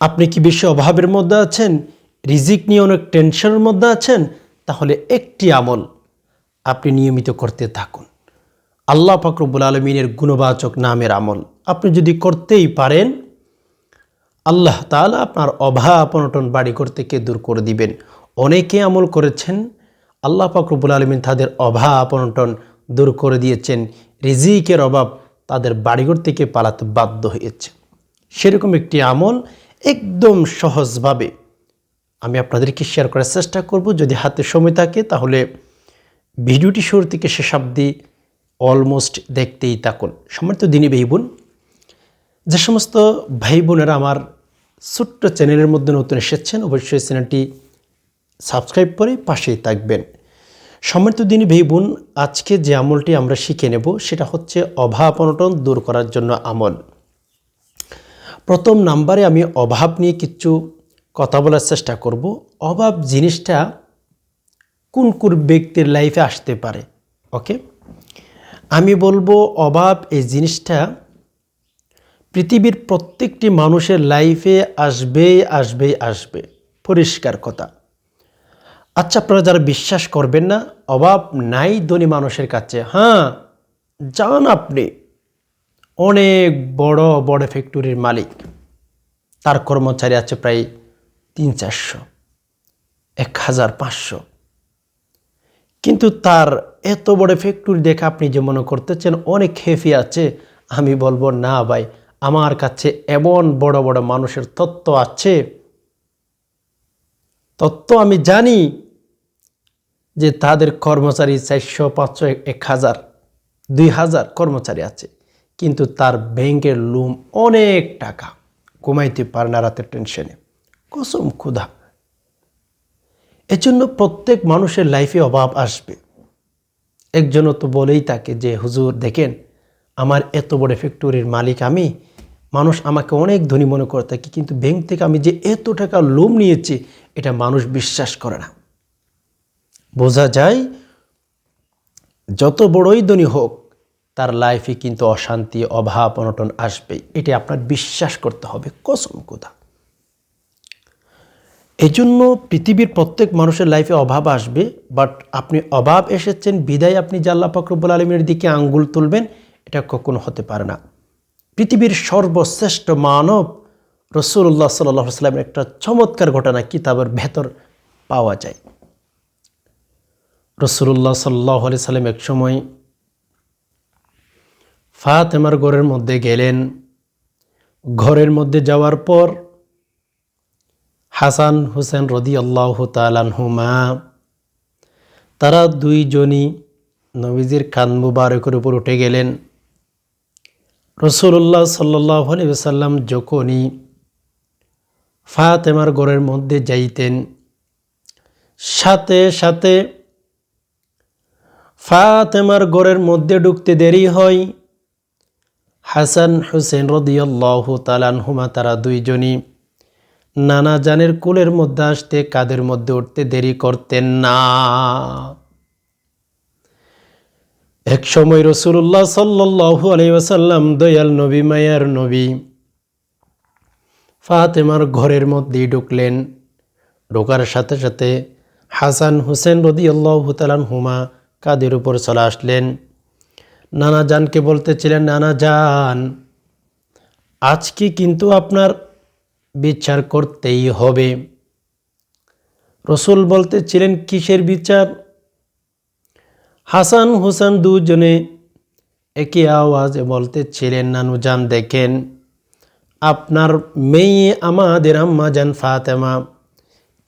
আপনি কি বেশি অভাবের মধ্যে আছেন? রিজিক নিয়ে অনেক টেনশনের মধ্যে আছেন? তাহলে একটি আমল আপনি নিয়মিত করতে থাকুন। আল্লাহ ফাকরবুল আলমিনের গুণবাচক নামের আমল। আপনি যদি করতেই পারেন, আল্লাহ তাআলা আপনার অভাব অনটন বাড়ি করতে কে দূর করে দিবেন। অনেকে আমল করেছেন, আল্লাহ ফাকরবুল আলমিন তাদের অভাব অনটন দূর করে দিয়েছেন, রিজিকের অভাব তাদের বাড়িঘর থেকে পালাতে বাধ্য হয়েছে। সেরকম একটি আমল একদম সহজভাবে আমি আপনাদেরকে শেয়ার করার চেষ্টা করব। যদি হাতে সময় থাকে, তাহলে ভিডিওটি শুরু থেকে শেষ অব্দি অলমোস্ট দেখতেই থাকুন। সমর্থ দিনী ভাই বোন, যে সমস্ত ভাই বোনেরা আমার ছোট্ট চ্যানেলের মধ্যে নতুন এসেছেন, অবশ্যই চ্যানেলটি সাবস্ক্রাইব করে পাশেই থাকবেন। সমৃদ্ধ দিনী ভাই বোন, আজকে যে আমলটি আমরা শিখে নেব, সেটা হচ্ছে অভাব অনটন দূর করার জন্য আমল। প্রথম নাম্বারে আমি অভাব নিয়ে কিছু কথা বলার চেষ্টা করব। অভাব জিনিসটা কোন কোন ব্যক্তির লাইফে আসতে পারে ওকে আমি বলব অভাব এই জিনিসটা পৃথিবীর প্রত্যেকটি মানুষের লাইফে আসবেই আসবেই, আসবে। পরিষ্কার কথা। আচ্ছা আপনারা যারা বিশ্বাস করবেন না, অভাব নাই ধনী মানুষের কাছে। হ্যাঁ যান আপনি। অনেক বড় বড় ফ্যাক্টরির মালিক। তার কর্মচারী আছে প্রায় তিন চারশো, এক হাজার পাঁচশো। কিন্তু তার এত বড় ফ্যাক্টরি দেখে আপনি যে মনে করতেছেন, অনেক হেফি আছে, আমি বলব না ভাই, আমার কাছে এমন বড় বড় মানুষের তত্ত্ব আছে। তত্ত্ব আমি জানি যে তাদের কর্মচারী চারশো, পাঁচশো, এক হাজার, দুই হাজার কর্মচারী আছে। কিন্তু তার ব্যাংকের লুম অনেক টাকা। ঘুমাইতে পারে না রাতের টেনশনে কসম ক্ষুধা এজন্য প্রত্যেক মানুষের লাইফে অভাব আসবে। একজনও তো বলেই তাকে যে, হুজুর, দেখেন, আমার এত বড় ফ্যাক্টরির মালিক আমি। মানুষ আমাকে অনেক ধনী মনে করে থাকে, কিন্তু ব্যাংক থেকে আমি যে এত টাকা লোম নিয়েছি, এটা মানুষ বিশ্বাস করে না। বোঝা যায়, যত বড়ই ধনী হোক তার লাইফে কিন্তু অশান্তি, অভাব, অনটন আসবেই। এটি আপনার বিশ্বাস করতে হবে, কসম কোথা এই জন্য পৃথিবীর প্রত্যেক মানুষের লাইফে অভাব আসবে বাট আপনি অভাব এসেছেন, বিদায় আপনি জাল্লা ফকরবুল আলমের দিকে আঙ্গুল তুলবেন, এটা কখনো হতে পারে না। পৃথিবীর সর্বশ্রেষ্ঠ মানব রসুল্লাহ সাল্লাহ সাল্লামের একটা চমৎকার ঘটনা কিতাবের ভেতর পাওয়া যায়। রসুল্লাহ সাল্লাহ সাল্লাম এক সময় ফাতেমার ঘরের মধ্যে গেলেন। ঘরের মধ্যে যাওয়ার পর হাসান হুসেন রদি আল্লাহ তালানহুমা তারা দুইজনই নবীজির কান মুবারকের উপর উঠে গেলেন। রসুল্লাহ সাল্লাহ সাল্লাম যখনই ফাতেমার ঘরের মধ্যে যাইতেন, সাথে সাথে ফাতেমার ঘরের মধ্যে ঢুকতে দেরি হয়। হাসান হুসেন রদিয়াল্লাহ তালানহুমা তারা দুইজনই নানা জানের কুলের মধ্যে আসতে কাদের মধ্যে উঠতে দেরি করতেন না। এক সময় রসুল্লাহ সাল্লু আলাইসাল্লাম দয়াল নবী, মায়ার নবী ফাতেমার ঘরের মধ্যেই ঢুকলেন। ঢোকার সাথে সাথে হাসান হুসেন রদি আল্লাহ তালান হুমা কাদের উপর চলে আসলেন। নানা জানকে বলতেছিলেন, নানা জান, আজকে কিন্তু আপনার বিচার করতেই হবে। রসুল বলতেছিলেন, কিসের বিচার? হাসান হুসান দুজনে একই আওয়াজে বলতেছিলেন, নানু জান, দেখেন, আপনার মেয়ে আমাদের আম্মা জান ফাতেমা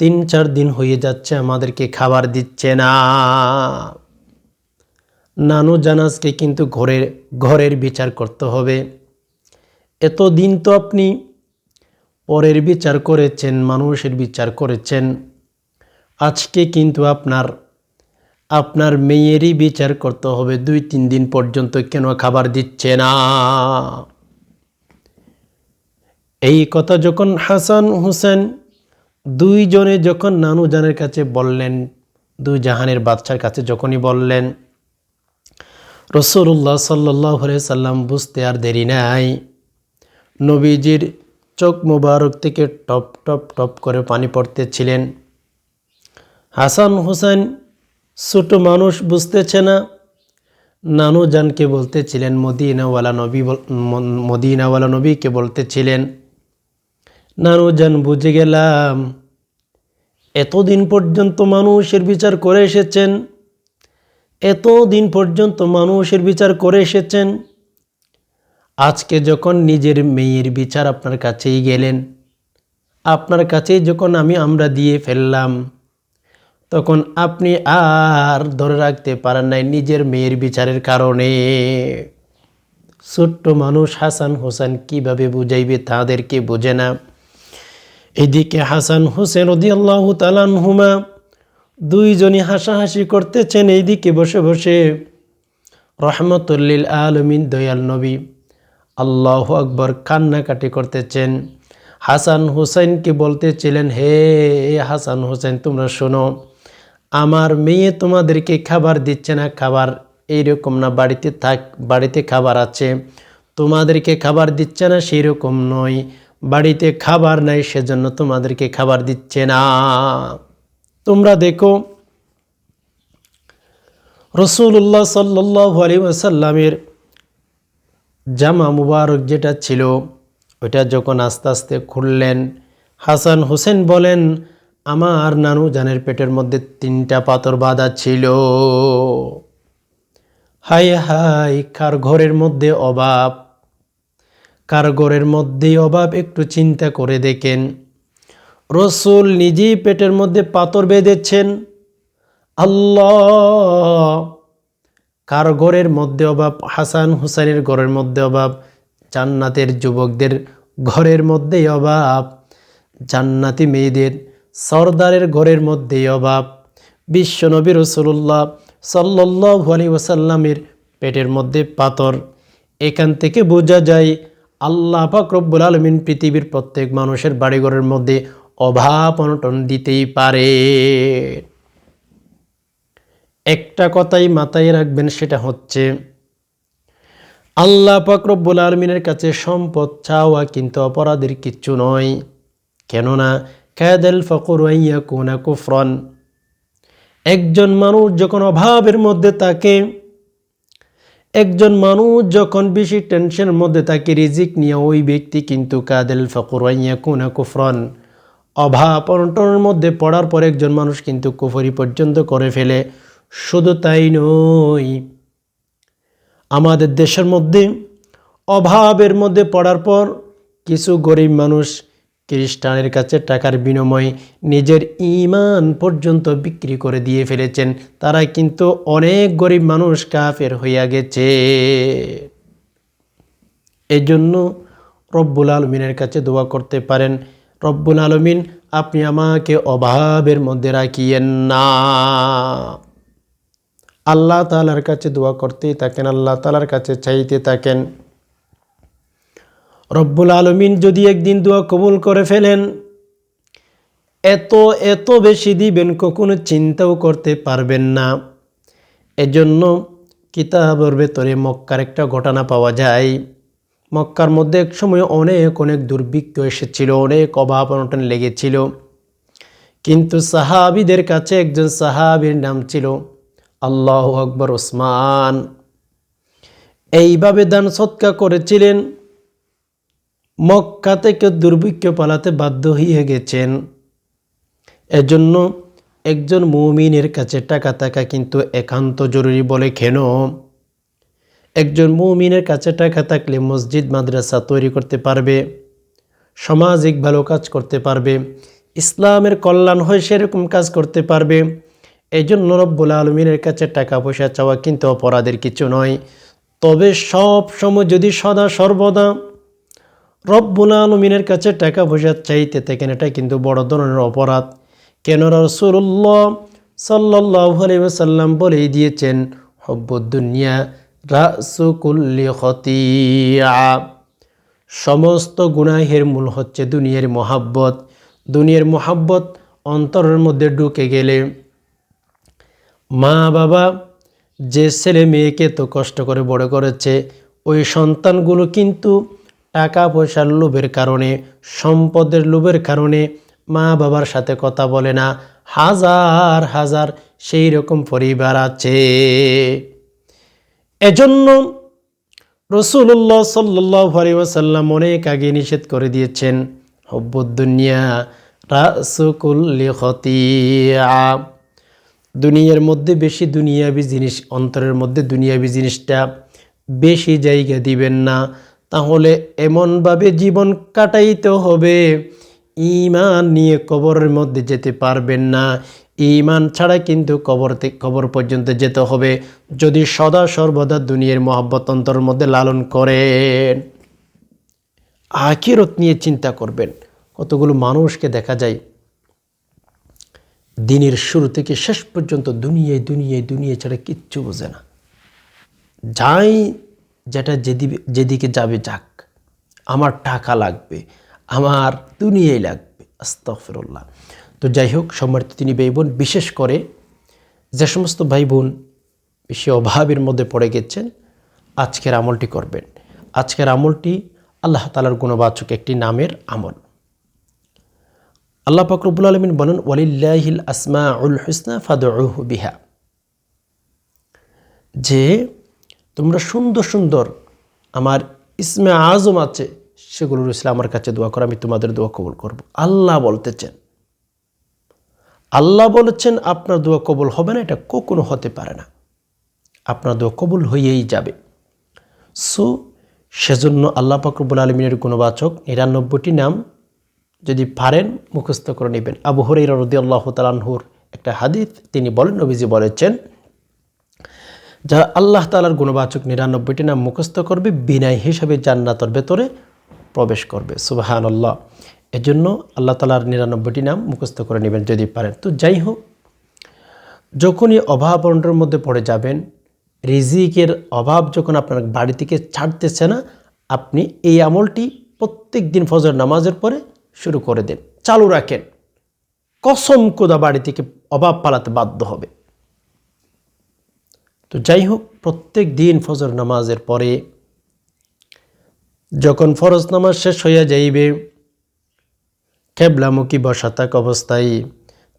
তিন চার দিন হয়ে যাচ্ছে, আমাদেরকে খাবার দিচ্ছে না। নানু জানাজকে কিন্তু ঘরের ঘরের বিচার করতে হবে। এত দিন তো আপনি পরের বিচার করেছেন, মানুষের বিচার করেছেন। আজকে কিন্তু আপনার আপনার মেয়েরই বিচার করতে হবে। দুই, তিন দিন পর্যন্ত কেন খাবার দিচ্ছে না? এই কথা যখন হাসান হুসেন দুইজনে যখন নানু জানের কাছে বললেন, দুই জাহানের বাচ্চার কাছে যখনই বললেন রসুল্লাহ সাল্লাহ সাল্লাম বুঝতে আর দেরি নাই। নবীজির চোখ মুবারক থেকে টপ টপ টপ করে পানি পড়তেছিলেন। হাসান হোসেন ছোট মানুষ বুঝতেছে না। নানু জানকে বলতেছিলেন, মদিনাওয়ালা নবী মদিনাওয়ালা নবীকে বলতেছিলেন। নানু জান, বুঝে গেলাম। এতদিন পর্যন্ত মানুষের বিচার করে এসেছেন। এতদিন পর্যন্ত মানুষের বিচার করে এসেছেন। আজকে যখন নিজের মেয়ের বিচার আপনার কাছেই গেলেন, আপনার কাছেই যখন আমি আমরা দিয়ে ফেললাম, তখন আপনি আর ধরে রাখতে পারেন নাই নিজের মেয়ের বিচারের কারণে। ছোট্ট মানুষ হাসান হোসেন কীভাবে বুঝাইবে তাদেরকে বোঝে না। এদিকে হাসান হোসেন রদি আল্লাহ তালানহুমা দুইজনই হাসাহাসি করতেছেন এইদিকে বসে বসে। রহমতুল্লিল আলমিন, দয়াল নবী আল্লাহ আকবর কান্নাকাটি করতেছেন। হাসান হুসাইনকে বলতেছিলেন, হে হাসান হুসাইন, তোমরা শোনো, আমার মেয়ে তোমাদেরকে খাবার দিচ্ছে না, খাবার এইরকম না, বাড়িতে থাক, বাড়িতে খাবার আছে, তোমাদেরকে খাবার দিচ্ছে না সেই রকম নয়, বাড়িতে খাবার নাই, সেজন্য তোমাদেরকে খাবার দিচ্ছে না। তোমরা দেখো রসুল্লাহ সাল্লাহ আলী জামা মুবারক যেটা ছিল ওটা যখন আস্তে আস্তে খুললেন, হাসান হোসেন বলেন, আমার নানু জানের পেটের মধ্যে তিনটা পাথর বাঁধা ছিল। হাই হাই কার ঘরের মধ্যে অভাব? কার ঘরের মধ্যেই অভাব? একটু চিন্তা করে দেখেন। রসুল নিজেই পেটের মধ্যে পাথর বেঁধেছেন। আল্লাহ! কার ঘরের মধ্যে অভাব? হাসান হুসাইনের ঘরের মধ্যে অভাব। জান্নাতের যুবকদের ঘরের মধ্যেই অভাব। জান্নাতি মেয়েদের সর্দারের ঘরের মধ্যেই অভাব। বিশ্বনবী রসুল্লাহ সাল্লাহ আলী ওসাল্লামের পেটের মধ্যে পাথর। এখান থেকে বোঝা যায়, আল্লাহ পাক রব্বুল আলমিন পৃথিবীর প্রত্যেক মানুষের বাড়িঘরের মধ্যে অভাব অনটন দিতেই পারে। একটা কথাই মাথায় রাখবেন, সেটা হচ্ছে, আল্লাহ পাক রব্বুল আলমিনের কাছে সম্পদ চাওয়া কিন্তু অপরাধের কিচ্ছু নয়। কেননা, কাদেল ফকর কোনা কুফরন। একজন মানুষ যখন অভাবের মধ্যে থাকে, একজন মানুষ যখন বেশি টেনশনের মধ্যে থাকে, রিজিক নিয়ে ওই ব্যক্তি কিন্তু কাদেল ফকর কোনা কুফরন। অভাব অনটনের মধ্যে পড়ার পর একজন মানুষ কিন্তু কুফরি পর্যন্ত করে ফেলে। শুধু তাই নয়, আমাদের দেশের মধ্যে অভাবের মধ্যে পড়ার পর কিছু গরিব মানুষ খ্রিস্টানের কাছে টাকার বিনিময়ে নিজের ইমান পর্যন্ত বিক্রি করে দিয়ে ফেলেছেন। তারা কিন্তু অনেক গরিব মানুষ কাফের হইয়া গেছে। এই জন্য রব্বুল আলমিনের কাছে দোয়া করতে পারেন। রব্বুল আলমিন, আপনি আমাকে অভাবের মধ্যে রাখিয়েন না। আল্লাহ তালার কাছে দোয়া করতেই থাকেন, আল্লাহ তালার কাছে চাইতে থাকেন। রব্বুল আলমিন যদি একদিন দোয়া কবুল করে ফেলেন, এত এত বেশি দিবেন কখনো চিন্তাও করতে পারবেন না। এজন্য কিতাবের ভেতরে মক্কার একটা ঘটনা পাওয়া যায়। মক্কার মধ্যে এক সময় অনেক অনেক দুর্ভিক্ষ এসেছিল, অনেক অভাব অনটন লেগেছিল। কিন্তু সাহাবিদের কাছে একজন সাহাবির নাম ছিল আল্লাহ আকবর ওসমান। এইভাবে দান সৎকা করেছিলেন। মক্কা থেকে দুর্ভিক্ষ পালাতে বাধ্য হয়ে গেছেন। এজন্য একজন মুমিনের কাছে টাকা থাকা কিন্তু একান্ত জরুরি বলে কেন? একজন মুমিনের কাছে টাকা থাকলে মসজিদ, মাদ্রাসা তৈরি করতে পারবে সামাজিক ভালো কাজ করতে পারবে, ইসলামের কল্যাণ হয় সেরকম কাজ করতে পারবে। এই জন্য রব্বুল আলমিনের কাছে টাকা পয়সা চাওয়া কিন্তু অপরাধের কিছু নয়। তবে সব সময় যদি সদা সর্বদা রব্বুল আলমিনের কাছে টাকা পয়সা চাইতে থাকেন, এটা কিন্তু বড় ধরনের অপরাধ। কেন রসুল্লাহ সাল্লাহ সাল্লাম বলেই দিয়েছেন হব্বুদ্দুনিয়া রাসুকুল্লি খতিয়া সমস্ত গুনাহের মূল হচ্ছে দুনিয়ার মহাব্বত। দুনিয়ার মহাব্বত অন্তরের মধ্যে ঢুকে গেলে মা বাবা যে ছেলে মেয়েকে তো কষ্ট করে বড় করেছে, ওই সন্তানগুলো কিন্তু টাকা পয়সার লোভের কারণে, সম্পদের লোভের কারণে মা বাবার সাথে কথা বলে না। হাজার হাজার সেই রকম পরিবার আছে। এজন্য রসুল্লাহ সাল্লাসাল্লাম অনেক আগে নিষেধ করে দিয়েছেন, হব্বুদ্দুনিয়া দুনিয়ার মধ্যে বেশি দুনিয়াবি জিনিস, অন্তরের মধ্যে দুনিয়াবি জিনিসটা বেশি জায়গা দিবেন না। তাহলে এমনভাবে জীবন কাটাইতে হবে ইমান নিয়ে কবরের মধ্যে যেতে পারবেন না। ইমান ছাড়া কিন্তু কবর কবর পর্যন্ত যেতে হবে। যদি সদা সর্বদা দুনিয়ার মহাব্বত অন্তরের মধ্যে লালন করেন, আখিরত নিয়ে চিন্তা করবেন। কতগুলো মানুষকে দেখা যায়, দিনের শুরু থেকে শেষ পর্যন্ত দুনিয়ায় দুনিয়ায় দুনিয়া ছাড়া কিচ্ছু বোঝে না। যাই যেটা যেদিকে যেদিকে যাবে যাক, আমার টাকা লাগবে, আমার দুনিয়াই লাগবে আস্তফিরুল্লাহ তো যাই হোক, সম্মানিত তিনি ভাই বোন বিশেষ করে যে সমস্ত ভাই বোন বেশি অভাবের মধ্যে পড়ে গেছেন, আজকের আমলটি করবেন। আজকের আমলটি আল্লাহ তালার গুণবাচক একটি নামের আমল। আল্লাহ পাকরবুল আলমিন বলেন, ওয়ালিল্লাহিল আসমা উল হুসনা ফাদুহ বিহা। যে তোমরা সুন্দর সুন্দর আমার ইসমে আজম আছে সেগুলো রয়েছে আমার কাছে দোয়া করো, আমি তোমাদের দোয়া কবুল করব। আল্লাহ বলতেছেন আল্লাহ বলেছেন, আপনার দোয়া কবুল হবে না, এটা কখনো হতে পারে না। আপনার দোয়া কবুল হয়েই যাবে। সো, সেজন্য আল্লাহ পাকরবুল আলমিনের গুণবাচক নিরানব্বইটি নাম যদি পারেন, মুখস্থ করে নেবেন। আবু হরাই রদি আল্লাহ তালানহুর একটা হাদিস, তিনি বলেন, নবীজি বলেছেন, যারা আল্লাহ তালার গুণবাচক নিরানব্বইটি নাম মুখস্থ করবে, বিনায় হিসাবে জান্নাতর ভেতরে প্রবেশ করবে। সুবাহান আল্লাহ এজন্য আল্লাহ তালার নিরানব্বইটি নাম মুখস্থ করে নেবেন যদি পারেন। তো যাই হোক, যখনই অভাব অনটনের মধ্যে পড়ে যাবেন, রিজিকের অভাব যখন আপনার বাড়ি থেকে ছাড়তেছে না, আপনি এই আমলটি প্রত্যেক দিন ফজর নামাজের পরে শুরু করে দেন। চালু রাখেন। কসম কোদা বাড়ি থেকে অভাব পালাতে বাধ্য হবে। তো যাই হোক প্রত্যেক দিন ফজর নামাজের পরে যখন ফরজ নামাজ শেষ হইয়া যাইবে কেবলামুখী বসা থাক অবস্থায়।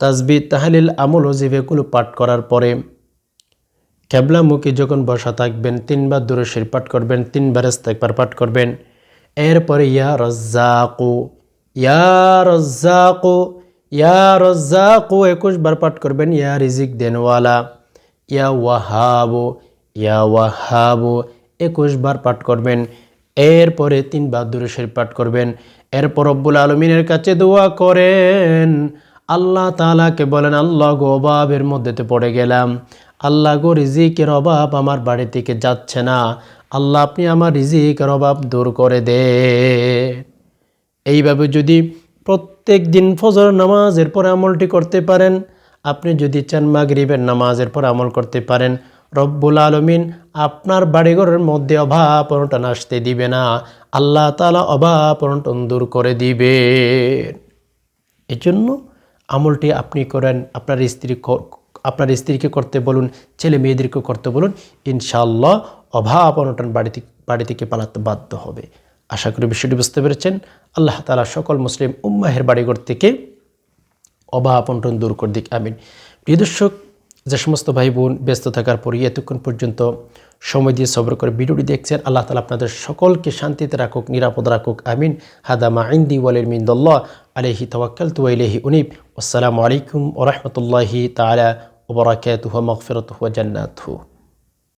তাজবি তাহালিল আমল ও জিভেগুলো পাঠ করার পরে কেবলামুখী যখন বসা থাকবেন, তিনবার দূরে শির পাঠ করবেন, তিনবার একবার পাঠ করবেন। এরপরে ইয়া রজ্জাকু ইয়া রজ্জাকু ইয়া রজ্জাকু, একুশ বার পাঠ করবেন, ইয়া রিজিক দেনওয়ালা, ইয়া ওয়াহাবো ইয়া ওয়াহাবো, একুশ বার পাঠ করবেন। এরপরে তিনবার দূরে শরীফ পাঠ করবেন। এরপর রব্বুল আলমিনের কাছে দোয়া করেন। আল্লাহ তালাকে বলেন, আল্লাহ গো, অভাবের মধ্যেতে পড়ে গেলাম। আল্লাহ গো, রিজিকের অভাব আমার বাড়ি থেকে যাচ্ছে না। আল্লাহ, আপনি আমার রিজিকের অভাব দূর করে দে। এইভাবে যদি প্রত্যেক দিন ফজর নামাজের পরে আমলটি করতে পারেন, আপনি যদি চান মাগরিবের নামাজের পর আমল করতে পারেন, রব্বুল আলমিন আপনার বাড়িঘরের মধ্যে অভাব অনটন আসতে দিবে না। আল্লাহ তালা অভাব অনটন দূর করে দিবে। এজন্য আমলটি আপনি করেন, আপনার স্ত্রী আপনার স্ত্রীকে করতে বলুন, ছেলে মেয়েদেরকে করতে বলুন ইনশাল্লাহ অভাব অনটন বাড়ি থেকে বাড়ি থেকে পালাতে বাধ্য হবে। আশা করি বিষয়টি বুঝতে পেরেছেন। আল্লাহ তালা সকল মুসলিম উম্মাহের বাড়িঘর থেকে অভাব অনটন দূর করে দিক। আমিন। প্রিয় দর্শক যে সমস্ত ভাই বোন ব্যস্ত থাকার পরই এতক্ষণ পর্যন্ত সময় দিয়ে সবর করে ভিডিওটি দেখছেন, আল্লাহ তালা আপনাদের সকলকে শান্তিতে রাখুক, নিরাপদ রাখুক, আমিন। হাদামা আইন্দি মিন মিন্দল্লাহ আলহি তওয়াক্কাল আলহি উনিব। আসসালামু আলাইকুম ওরহমতুল্লাহি তালা ওবরাকুহ মকফিরত হুয়া জান্নাত জান্নাতুহ।